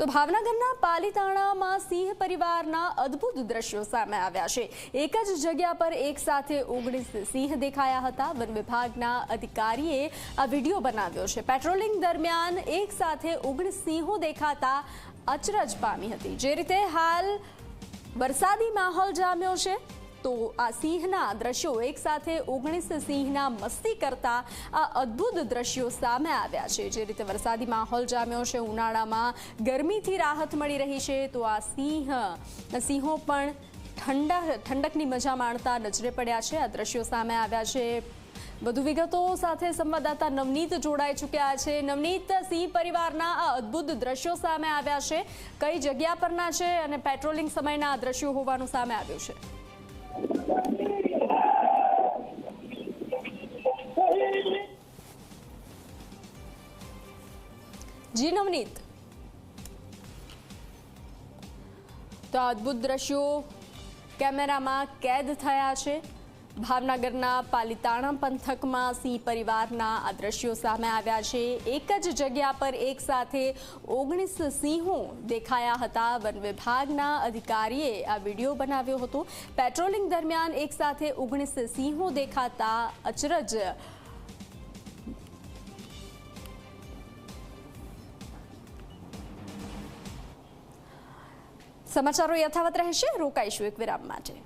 તો ભાવનગરના પાલીતાણામાં સિંહ પરિવારના અદ્ભુત દ્રશ્યો સામે આવ્યા છે. એક જ જગ્યા પર એક સાથે ઓગણીસ સિંહ દેખાયા હતા. વન વિભાગના અધિકારીએ આ વીડિયો બનાવ્યો છે. પેટ્રોલિંગ દરમિયાન એક સાથે ઓગણીસ સિંહો દેખાતા અચરજ પામી હતી. જે રીતે હાલ વરસાદી માહોલ જામ્યો છે. તો આ સિંહના દ્રશ્યો એકસાથે ઓગણીસ સિંહના મસ્તી કરતા આ અદ્ભુત દ્રશ્યો સામે આવ્યા છે. જે રીતે વરસાદી માહોલ જામ્યો છે, ઉનાળામાં ગરમીથી રાહત મળી રહી છે, તો આ સિંહ, સિંહો પણ ઠંડા, ઠંડકની મજા માણતા નજરે પડ્યા છે. આ દ્રશ્યો સામે આવ્યા છે. વધુ વિગતો સાથે સંવાદદાતા નવનીત જોડાઈ ચૂક્યા છે. નવનીત, સિંહ પરિવારના આ અદ્ભુત દ્રશ્યો સામે આવ્યા છે. કઈ જગ્યા પરના છે અને પેટ્રોલિંગ સમયના આ દ્રશ્યો હોવાનું સામે આવ્યું છે? જી નવનીત. તો અદ્ભુત દ્રશ્યો કેમેરામાં કેદ થયા છે. ભાવનગરના પાલિતાણા પંથકમાં સિંહ પરિવારના આ દ્રશ્યો સામે આવ્યા છે. એક જ જગ્યા પર એક સાથે ઓગણીસ સિંહો દેખાયા હતા. વન વિભાગના અધિકારીએ આ વીડિયો બનાવ્યો હતો. પેટ્રોલિંગ દરમિયાન એક સાથે ઓગણીસ સિંહો દેખાતા અચરજ સમાચારો યથાવત રહેશે. રોકાઈશું એક વિરામ માટે.